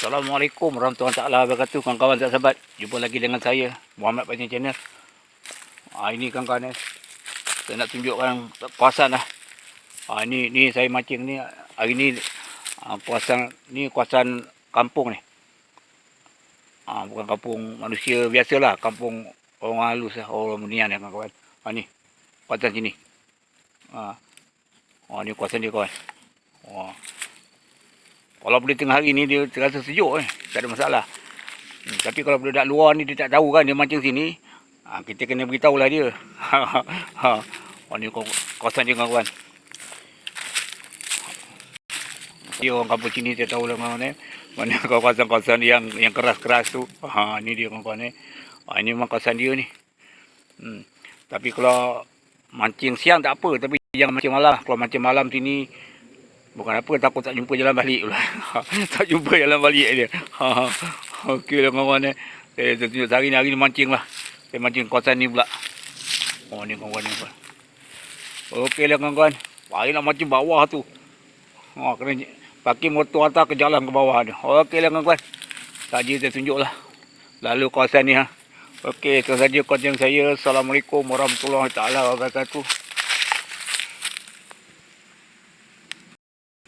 Assalamualaikum warahmatullahi wabarakatuh kawan-kawan dan sahabat. Jumpa lagi dengan saya Muhammad Panjang Channel. Ha, ini kawan-kawan eh. Saya nak tunjukkan kawasan lah. Ha, ini ni saya mancing ni hari ni ha, kawasan ni kawasan kampung ni. Ha, bukan kampung manusia biasa lah, kampung orang halus lah, orang menian ya kawan-kawan. Ha, ni kawasan sini. Ha. ha ni kawasan dia kawan. Ha. Kalau boleh tengah hari ni dia terasa sejuk eh. Tak ada masalah. Hmm, tapi kalau budak luar ni dia tak tahu kan dia mancing sini. Ha, kita kena beritahu lah dia. ha, ha. Oh, ni kaw- kawasan dia kawan-kawan. Dia orang kampung sini dia tahu lah mana mana kawasan-kawasan yang yang keras-keras tu. Ha ni dia kawan-kawan. Ha, ini memang kawasan dia ni. Hmm. Tapi kalau mancing siang tak apa tapi jangan mancing malam. Kalau mancing malam sini Bukan apa takut tak jumpa jalan balik pula. tak jumpa jalan balik dia. Okey lah kawan-kawan eh. Saya tunjuk hari ni hari ni mancing lah. Saya mancing kawasan ni pula. Oh ni kawan-kawan ni. kawan. Okey lah kawan-kawan. Hari nak mancing bawah tu. Ha kena pakai motor atas ke jalan ke bawah tu. Okey lah kawan-kawan. Tadi saya tunjuk lah. Lalu kawasan ni ha. Okey, itu saja konten saya. Assalamualaikum warahmatullahi taala wabarakatuh.